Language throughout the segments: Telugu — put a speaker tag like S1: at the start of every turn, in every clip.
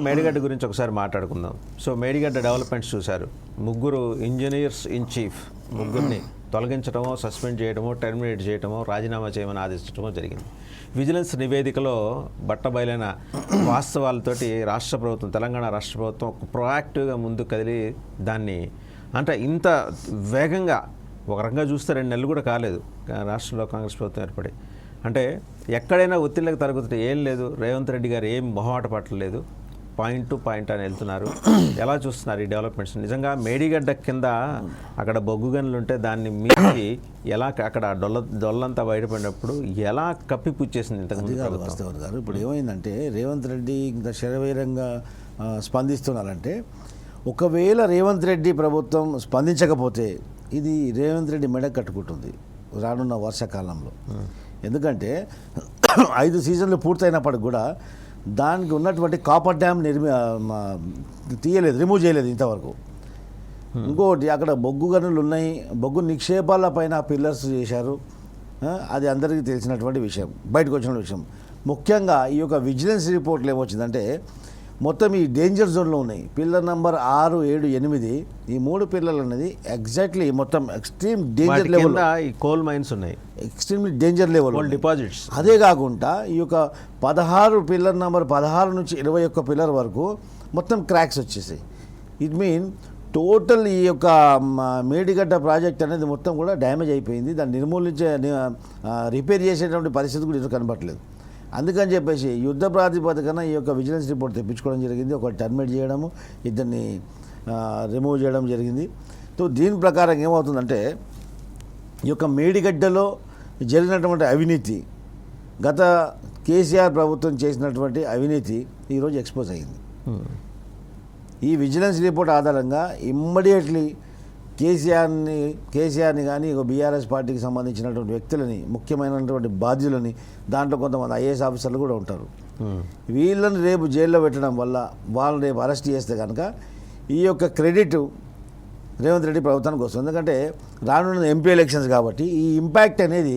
S1: మేడిగడ్డ గురించి ఒకసారి మాట్లాడుకుందాం. సో మేడిగడ్డ డెవలప్మెంట్స్ చూశారు. ముగ్గురు ఇంజనీర్స్ ఇన్ చీఫ్ ముగ్గురిని తొలగించడమో సస్పెండ్ చేయడమో టెర్మినేట్ చేయడమో రాజీనామా చేయమని ఆదేశించడమో జరిగింది. విజిలెన్స్ నివేదికలో బట్టబయలైన వాస్తవాలతోటి రాష్ట్ర ప్రభుత్వం తెలంగాణ రాష్ట్ర ప్రభుత్వం ప్రొయాక్టివ్గా ముందుకు కదిలి దాన్ని అంటే ఇంత వేగంగా ఒక రకంగా చూస్తే రెండు నెలలు కూడా కాలేదు. రాష్ట్రంలో కాంగ్రెస్ ప్రభుత్వం ఏర్పడి. అంటే ఎక్కడైనా ఒత్తిళ్ళకి తరగతి ఏం లేదు. రేవంత్ రెడ్డి గారు ఏం మొహమాట పట్టలేదు. పాయింట్ టు పాయింట్ అని వెళ్తున్నారు. ఎలా చూస్తున్నారు ఈ డెవలప్మెంట్స్? నిజంగా మేడిగడ్డ కింద అక్కడ బొగ్గు గనులు ఉంటే దాన్ని మించి ఎలా అక్కడ డొల్ల డొల్లంతా బయటపడినప్పుడు ఎలా కప్పిపుచ్చేసింది ఇంతకుముందు
S2: కాదు
S1: ప్రభుత్వం?
S2: వాస్తవం గారు. ఇప్పుడు ఏమైందంటే రేవంత్ రెడ్డి ఇంత శరవేరంగా స్పందిస్తున్నారంటే ఒకవేళ రేవంత్ రెడ్డి ప్రభుత్వం స్పందించకపోతే ఇది రేవంత్ రెడ్డి మెడ కట్టుకుంటుంది రానున్న వర్షాకాలంలో. ఎందుకంటే ఐదు సీజన్లు పూర్తయినప్పటికి కూడా దానికి ఉన్నటువంటి కాపర్ డ్యామ్ నిర్మి తీయలేదు రిమూవ్ చేయలేదు ఇంతవరకు. ఇంకోటి అక్కడ బొగ్గు గనులు ఉన్నాయి. బొగ్గు నిక్షేపాల పైన పిల్లర్స్ చేశారు. అది అందరికీ తెలిసినటువంటి విషయం బయటకు వచ్చిన విషయం. ముఖ్యంగా ఈ యొక్క విజిలెన్స్ రిపోర్ట్లు ఏమొచ్చిందంటే మొత్తం ఈ డేంజర్ జోన్లో ఉన్నాయి. పిల్లర్ నంబర్ ఆరు ఏడు ఎనిమిది ఈ మూడు పిల్లలు అనేది ఎగ్జాక్ట్లీ మొత్తం ఎక్స్ట్రీమ్ డేంజర్ లెవెల్
S1: ఈ కోల్ మైన్స్ ఉన్నాయి.
S2: ఎక్స్ట్రీమ్లీ డేంజర్ లెవెల్
S1: డిపాజిట్స్
S2: అదే కాకుండా ఈ యొక్క పదహారు పిల్లర్ నెంబర్ పదహారు నుంచి ఇరవై ఒక్క పిల్లర్ వరకు మొత్తం క్రాక్స్ వచ్చేసాయి. ఇట్ మీన్ టోటల్ ఈ యొక్క మేడిగడ్డ ప్రాజెక్ట్ అనేది మొత్తం కూడా డ్యామేజ్ అయిపోయింది. దాన్ని నిర్మూలించే రిపేర్ చేసేటువంటి పరిస్థితి కూడా ఇది కనబట్టలేదు అందుకని చెప్పేసి యుద్ధ ప్రాతిపదికన ఈ యొక్క విజిలెన్స్ రిపోర్ట్ తెప్పించుకోవడం జరిగింది. ఒక టర్మినేట్ చేయడము ఇద్దరిని రిమూవ్ చేయడం జరిగింది. సో దీని ప్రకారం ఏమవుతుందంటే ఈ యొక్క మేడిగడ్డలో జరిగినటువంటి అవినీతి గత కేసీఆర్ ప్రభుత్వం చేసినటువంటి అవినీతి ఈరోజు ఎక్స్పోజ్ అయింది. ఈ విజిలెన్స్ రిపోర్ట్ ఆధారంగా ఇమ్మడియట్లీ కేసీఆర్ని కేసీఆర్ని కానీ బీఆర్ఎస్ పార్టీకి సంబంధించినటువంటి వ్యక్తులని ముఖ్యమైనటువంటి బాధ్యులని దాంట్లో కొంతమంది ఐఏఎస్ ఆఫీసర్లు కూడా ఉంటారు. వీళ్ళని రేపు జైల్లో పెట్టడం వల్ల వాళ్ళని రేపు అరెస్ట్ చేస్తే కనుక ఈ యొక్క క్రెడిట్ రేవంత్ రెడ్డి ప్రభుత్వానికి వస్తుంది. ఎందుకంటే రానున్న ఎంపీ ఎలక్షన్స్ కాబట్టి ఈ ఇంపాక్ట్ అనేది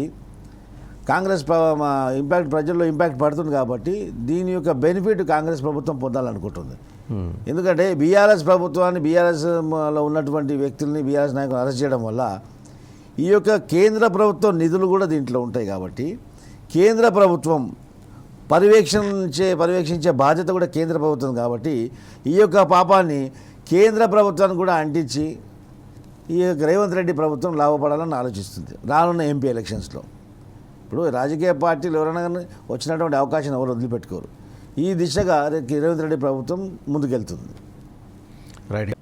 S2: కాంగ్రెస్ ఇంపాక్ట్ ప్రజల్లో ఇంపాక్ట్ పడుతుంది కాబట్టి దీని యొక్క బెనిఫిట్ కాంగ్రెస్ ప్రభుత్వం పొందాలనుకుంటుంది. ఎందుకంటే బీఆర్ఎస్ ప్రభుత్వాన్ని బీఆర్ఎస్లో ఉన్నటువంటి వ్యక్తుల్ని బీఆర్ఎస్ నాయకులు అరెస్ట్ చేయడం వల్ల ఈ యొక్క కేంద్ర ప్రభుత్వం నిధులు కూడా దీంట్లో ఉంటాయి కాబట్టి కేంద్ర ప్రభుత్వం పర్యవేక్షించే పర్యవేక్షించే బాధ్యత కూడా కేంద్ర ప్రభుత్వం కాబట్టి ఈ యొక్క పాపాన్ని కేంద్ర ప్రభుత్వాన్ని కూడా అంటించి ఈ యొక్క రేవంత్ రెడ్డి ప్రభుత్వం లాభపడాలని ఆలోచిస్తుంది. రానున్న ఎంపీ ఎలక్షన్స్లో. ఇప్పుడు రాజకీయ పార్టీలు ఎవరైనా కానీ వచ్చినటువంటి అవకాశం ఎవరు వదిలిపెట్టుకోరు. ఈ దిశగా రేవంత్ రెడ్డి ప్రభుత్వం ముందుకెళ్తుంది.
S1: రైట్